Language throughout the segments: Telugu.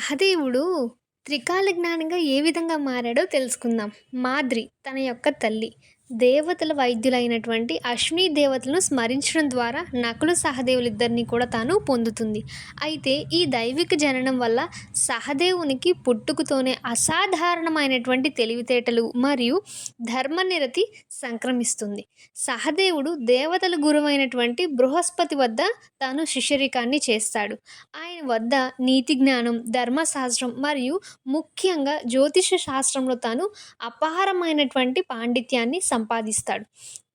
సహదేవుడు త్రికాల జ్ఞానిగా ఏ విధంగా మారాడో తెలుసుకుందాం. మాద్రి తన యొక్క తల్లి దేవతల వైద్యులైనటువంటి అశ్విని దేవతలను స్మరించడం ద్వారా నకులు సహదేవులిద్దరిని కూడా తాను పొందుతుంది. అయితే ఈ దైవిక జననం వల్ల సహదేవునికి పుట్టుకతోనే అసాధారణమైనటువంటి తెలివితేటలు మరియు ధర్మనిరతి సంక్రమిస్తుంది. సహదేవుడు దేవతల గురువైనటువంటి బృహస్పతి వద్ద తాను శిష్యరికాన్ని చేస్తాడు. ఆయన వద్ద నీతి జ్ఞానం ధర్మశాస్త్రం మరియు ముఖ్యంగా జ్యోతిష శాస్త్రంలో తాను అపారమైనటువంటి పాండిత్యాన్ని సంపాదిస్తాడు.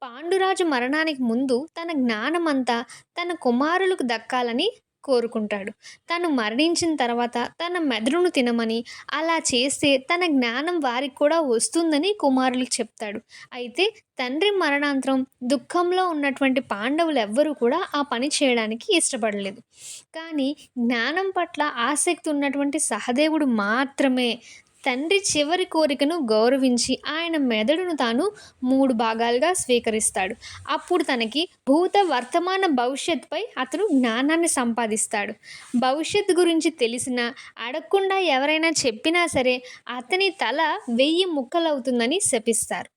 పాండురాజు మరణానికి ముందు తన జ్ఞానమంతా తన కుమారులకు దక్కాలని కోరుకుంటాడు. తను మరణించిన తర్వాత తన మెదడును తినమని అలా చేస్తే తన జ్ఞానం వారికి కూడా వస్తుందని కుమారులకు చెప్తాడు. అయితే తండ్రి మరణాంతరం దుఃఖంలో ఉన్నటువంటి పాండవులు ఎవ్వరూ కూడా ఆ పని చేయడానికి ఇష్టపడలేదు. కానీ జ్ఞానం పట్ల ఆసక్తి ఉన్నటువంటి సహదేవుడు మాత్రమే తండ్రి చివరి కోరికను గౌరవించి ఆయన మెదడును తాను మూడు భాగాలుగా స్వీకరిస్తాడు. అప్పుడు తనకి భూత వర్తమాన భవిష్యత్తుపై అతను జ్ఞానాన్ని సంపాదిస్తాడు. భవిష్యత్తు గురించి తెలిసిన అడగకుండా ఎవరైనా చెప్పినా సరే అతని తల వెయ్యి ముక్కలవుతుందని శపిస్తారు.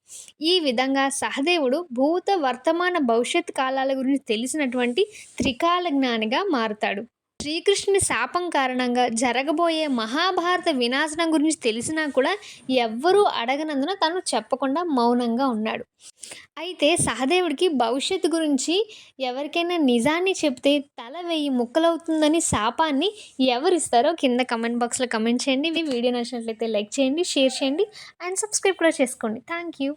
ఈ విధంగా సహదేవుడు భూత వర్తమాన భవిష్యత్ కాలాల గురించి తెలిసినటువంటి త్రికాల జ్ఞానిగా మారుతాడు. శ్రీకృష్ణుని శాపం కారణంగా జరగబోయే మహాభారత వినాశనం గురించి తెలిసినా కూడా ఎవ్వరూ అడగనందున తను చెప్పకుండా మౌనంగా ఉన్నాడు. అయితే సహదేవుడికి భవిష్యత్తు గురించి ఎవరికైనా నిజాన్ని చెప్తే తల వెయ్యి ముక్కలవుతుందని శాపాన్ని ఎవరిస్తారో కింద కమెంట్ బాక్స్లో కమెంట్ చేయండి. వీడియో నచ్చినట్లయితే లైక్ చేయండి షేర్ చేయండి అండ్ సబ్స్క్రైబ్ కూడా చేసుకోండి. Thank you